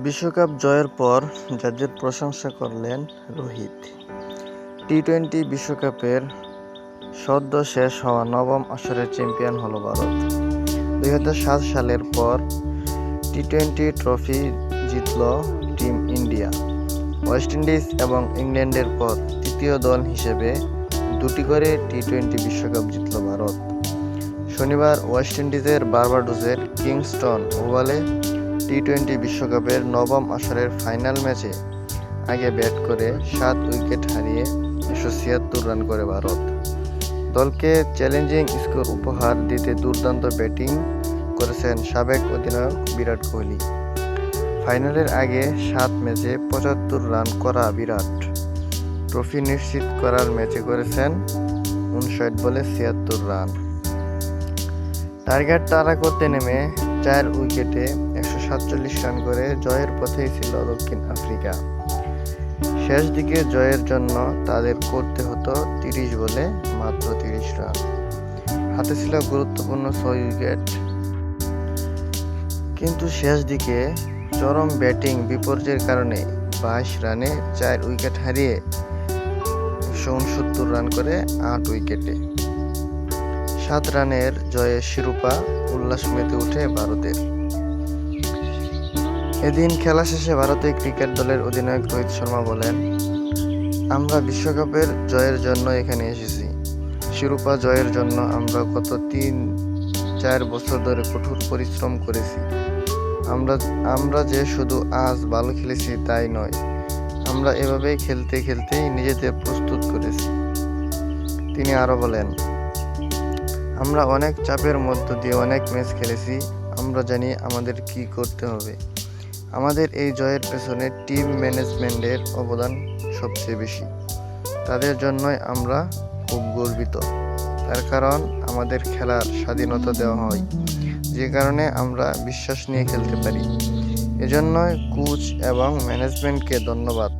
বিশ্বকাপ জয়ের পর জাজের প্রশংসা করলেন রোহিত। টি টোয়েন্টি বিশ্বকাপের সদ্য শেষ হওয়া নবম আসরের চ্যাম্পিয়ন হলো ভারত। দুই হাজার সাত সালের পর টি টোয়েন্টি ট্রফি জিতল টিম ইন্ডিয়া। ওয়েস্ট ইন্ডিজ এবং ইংল্যান্ডের পর তৃতীয় দল হিসেবে দুটি করে টি টোয়েন্টি বিশ্বকাপ জিতল ভারত। শনিবার ওয়েস্ট ইন্ডিজের বার্বাডোসের কিংস্টন ওভালে টি টোয়েন্টি বিশ্বকাপের নবম আসরের ফাইনাল ম্যাচে আগে ব্যাট করে সাত উইকেট হারিয়ে একশো ছিয়াত্তর রান করে ভারত। দলকে চ্যালেঞ্জিং স্কোর উপহার দিতে দুর্দান্ত ব্যাটিং করেছেন সাবেক অধিনায়ক বিরাট কোহলি। ফাইনালের আগে সাত ম্যাচে পঁচাত্তর রান করা বিরাট। ট্রফি নিশ্চিত করার ম্যাচে করেছেন উনষাট বলে ছিয়াত্তর রান। টার্গেট তারা করতে নেমে চার উইকেটে একশো সাতচল্লিশ রান করে জয়ের পথেই ছিল দক্ষিণ আফ্রিকা। শেষ দিকে জয়ের জন্য তাদের করতে হতো তিরিশ বলে মাত্র তিরিশ রান। হাতে ছিল গুরুত্বপূর্ণ ছয় উইকেট। কিন্তু শেষ দিকে চরম ব্যাটিং বিপর্যয়ের কারণে বাইশ রানে চার উইকেট হারিয়ে একশো উনসত্তর রান করে আট উইকেটে। সাত রানের জয়ে শিরোপা, উল্লাস মেতে উঠে ভারতের। এদিন খেলা শেষে ভারতের ক্রিকেট দলের অধিনায়ক রোহিত শর্মা বলেন, আমরা বিশ্বকাপের জয়ের জন্য এখানে এসেছি। শিরোপা জয়ের জন্য আমরা গত তিন, চার বছর ধরে কঠোর পরিশ্রম করেছি। আমরা আমরা যে শুধু আজ ভালো খেলেছি তাই নয়, আমরা এভাবেই খেলতে, খেলতেই নিজেদের প্রস্তুত করেছি। তিনি আরও বলেন আমরা অনেক চাপের মধ্য দিয়ে অনেক ম্যাচ খেলেছি, আমরা জানি আমাদের কি করতে হবে। আমাদের এই জয়ের পেছনে টিম ম্যানেজমেন্টের অবদান সবচেয়ে বেশি। তাদের জন্যই আমরা খুব গর্বিত। তার কারণ আমাদের খেলার স্বাধীনতা দেওয়া হয়, যে কারণে আমরা বিশ্বাস নিয়ে খেলতে পারি। এজন্যই কোচ এবং ম্যানেজমেন্টকে ধন্যবাদ।